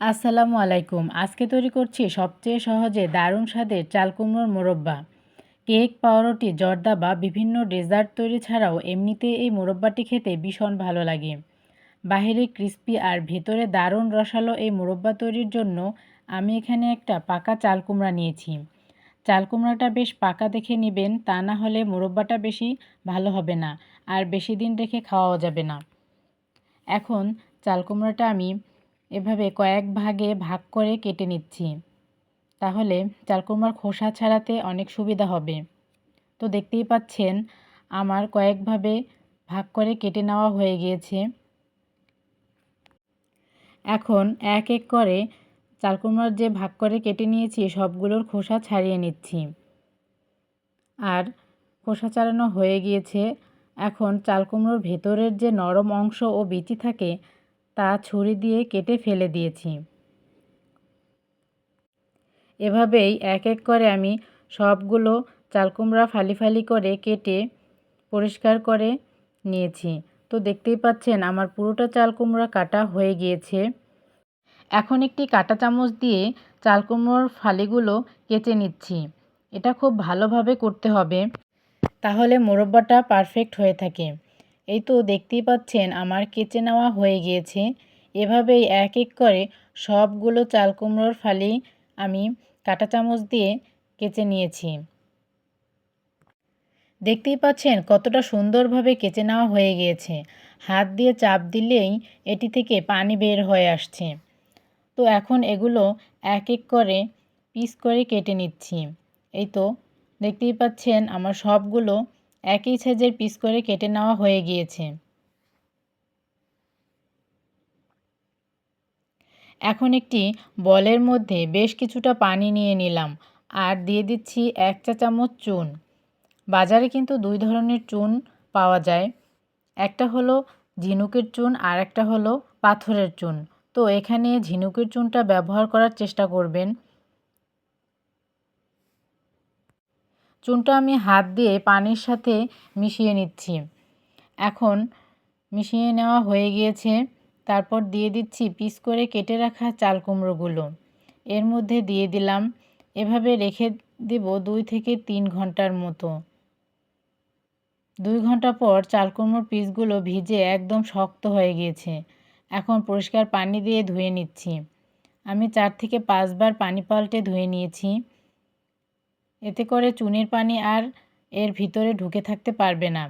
আসসালামু আলাইকুম। আজকে তৈরি করছি সবচেয়ে সহজে দারুণ স্বাদের চাল কুমড়োর মোরব্বা। কেক, পাউরুটি, জর্দা বা বিভিন্ন ডেজার্ট তৈরি ছাড়াও এমনিতে এই মোরব্বাটি খেতে ভীষণ ভালো লাগে। বাহিরে ক্রিস্পি আর ভেতরে দারুণ রসালো এই মোরব্বা তৈরির জন্য আমি এখানে একটা পাকা চাল কুমড়া নিয়েছি। চাল কুমড়াটা বেশ পাকা দেখে নেবেন, তা না হলে মোরব্বাটা বেশি ভালো হবে না আর বেশি দিন রেখে খাওয়াও যাবে না। এখন চাল কুমড়াটা আমি এভাবে কয়েক ভাগে ভাগ করে কেটে নিচ্ছি। তাহলে চালকুমড়ার খোসা ছাড়াতে অনেক সুবিধা হবে। তো দেখতেই পাচ্ছেন, আমার কয়েকভাবে ভাগ করে কেটে নেওয়া হয়ে গিয়েছে। এখন এক এক করে চালকুমড়ার যে ভাগ করে কেটে নিয়েছি, সবগুলোর খোসা ছাড়িয়ে নিচ্ছি। আর খোসা ছাড়ানো হয়ে গিয়েছে। এখন চালকুমড়োর ভেতরের যে নরম অংশ ও বিচি থাকে তা ছুরি দিয়ে কেটে ফেলে দিয়েছি। এভাবেই এক এক করে আমি সবগুলো চালকুমড়া ফালি ফালি করে কেটে পরিষ্কার করে নিয়েছি। তো দেখতেই পাচ্ছেন, আমার পুরোটা চাল কুমড়া কাটা হয়ে গিয়েছে। এখন একটি কাটা চামচ দিয়ে চাল কুমড়োর ফালিগুলো কেটে নিচ্ছি। এটা খুব ভালোভাবে করতে হবে। তাহলে মোরব্বাটা পারফেক্ট হয়ে থাকে। এই তো দেখতেই পাচ্ছেন আমার কেচে নেওয়া হয়ে গিয়েছে। এভাবেই এক এক করে সবগুলো চাল কুমড়োর ফালি আমি কাঁটা চামচ দিয়ে কেচে নিয়েছি। দেখতেই পাচ্ছেন কতটা সুন্দরভাবে কেচে নেওয়া হয়ে গিয়েছে। হাত দিয়ে চাপ দিলেই এটি থেকে পানি বের হয়ে আসছে। তো এখন এগুলো এক এক করে পিস করে কেটে নিচ্ছি। এই তো দেখতেই পাচ্ছেন আমার সবগুলো একই সাইজের পিস করে কেটে নেওয়া হয়ে গিয়েছে। এখন একটি বলের মধ্যে বেশ কিছুটা পানি নিয়ে নিলাম আর দিয়ে দিচ্ছি এক চা চামচ চুন। বাজারে কিন্তু দুই ধরনের চুন পাওয়া যায়। একটা হলো ঝিনুকের চুন আর একটা হলো পাথরের চুন। তো এখানে ঝিনুকের চুনটা ব্যবহার করার চেষ্টা করবেন। চুনটা আমি হাত দিয়ে পানির সাথে মিশিয়ে নিচ্ছি। এখন মিশিয়ে নেওয়া হয়ে গিয়েছে। তারপর দিয়ে দিচ্ছি পিস করে কেটে রাখা চাল কুমড়োগুলো। এর মধ্যে দিয়ে দিলাম। এভাবে রেখে দেব দুই থেকে তিন ঘণ্টার মতো। দুই ঘণ্টা পর চাল কুমড়োর পিসগুলো ভিজে একদম শক্ত হয়ে গিয়েছে। এখন পরিষ্কার পানি দিয়ে ধুয়ে নিচ্ছি। আমি চার থেকে পাঁচবার পানি পাল্টে ধুয়ে নিয়েছি। এতে করে চুনের পানি আর এর ভিতরে ঢুকে থাকতে পারবে না।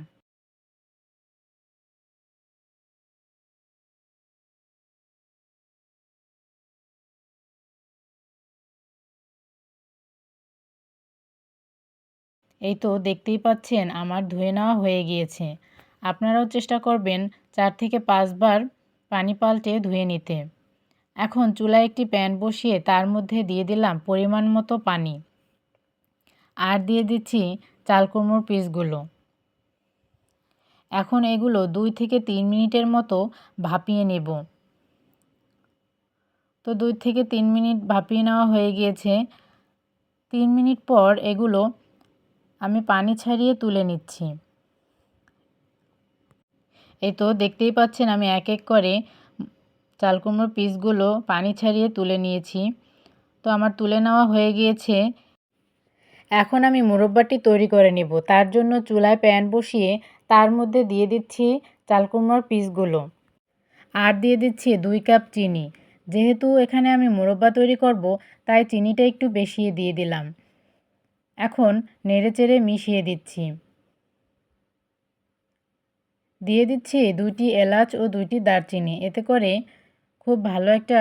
এই তো দেখতেই পাচ্ছেন, আমার ধুয়ে নেওয়া হয়ে গিয়েছে। আপনারাও চেষ্টা করবেন চার থেকে পাঁচবার পানি পাল্টে ধুয়ে নিতে। এখন চুলায় একটি প্যান বসিয়ে তার মধ্যে দিয়ে দিলাম পরিমাণ মতো পানি। আর দিয়ে দিচ্ছি চাল কুমড়োর পিসগুলো। এখন এগুলো দুই থেকে তিন মিনিটের মতো ভাপিয়ে নেব। তো দুই থেকে তিন মিনিট ভাপিয়ে নেওয়া হয়ে গিয়েছে। তিন মিনিট পর এগুলো আমি পানি ছাড়িয়ে তুলে নিচ্ছি। এই তো দেখতেই পাচ্ছেন আমি এক এক করে চাল কুমড়োর পিসগুলো পানি ছাড়িয়ে তুলে নিয়েছি। তো আমার তুলে নেওয়া হয়ে গিয়েছে এখন আমি মুরব্বাটি তৈরি করে নেব। তার জন্য চুলায় প্যান বসিয়ে তার মধ্যে দিয়ে দিচ্ছি চাল কুমড়োর পিসগুলো। আর দিয়ে দিচ্ছি দুই কাপ চিনি। যেহেতু এখানে আমি মুরব্বা তৈরি করব, তাই চিনিটা একটু বেশিয়ে দিয়ে দিলাম। এখন নেড়েচেড়ে মিশিয়ে দিচ্ছি। দিয়ে দিচ্ছি দুইটি এলাচ ও দুইটি দারচিনি। এতে করে খুব ভালো একটা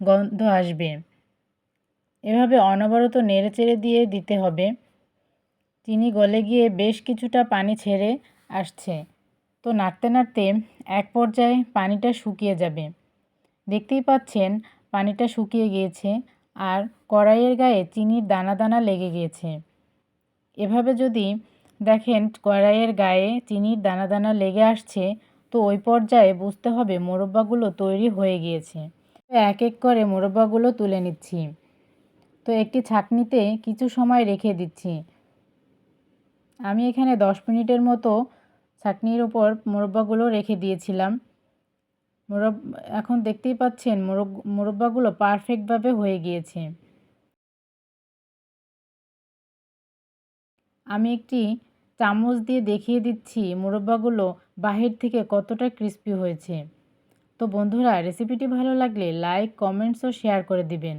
গন্ধ আসবে। এভাবে অনবরত নেড়েচেড়ে দিয়ে দিতে হবে। চিনি গলে গিয়ে বেশ কিছুটা পানি ছেড়ে আসছে। তো নাড়তে নাড়তে এক পর্যায়ে পানিটা শুকিয়ে যাবে। দেখতেই পাচ্ছেন পানিটা শুকিয়ে গিয়েছে আর কড়াইয়ের গায়ে চিনির দানা দানা লেগে গিয়েছে। এভাবে যদি দেখেন কড়াইয়ের গায়ে চিনির দানা দানা লেগে আসছে, তো ওই পর্যায়ে বুঝতে হবে মোরব্বাগুলো তৈরি হয়ে গিয়েছে। এক এক করে মোরব্বাগুলো তুলে নিচ্ছি। তো একটি ছাকনিতে কিছু সময় রেখে দিচ্ছি। আমি এখানে দশ মিনিটের মতো ছাকনির ওপর মোরব্বাগুলো রেখে দিয়েছিলাম। মোরব, এখন দেখতেই পাচ্ছেন মোরগ, মোরব্বাগুলো পারফেক্টভাবে হয়ে গিয়েছে। আমি একটি চামচ দিয়ে দেখিয়ে দিচ্ছি মোরব্বাগুলো বাহির থেকে কতটা ক্রিস্পি হয়েছে। তো বন্ধুরা, রেসিপিটি ভালো লাগলে লাইক, কমেন্টস ও শেয়ার করে দিবেন।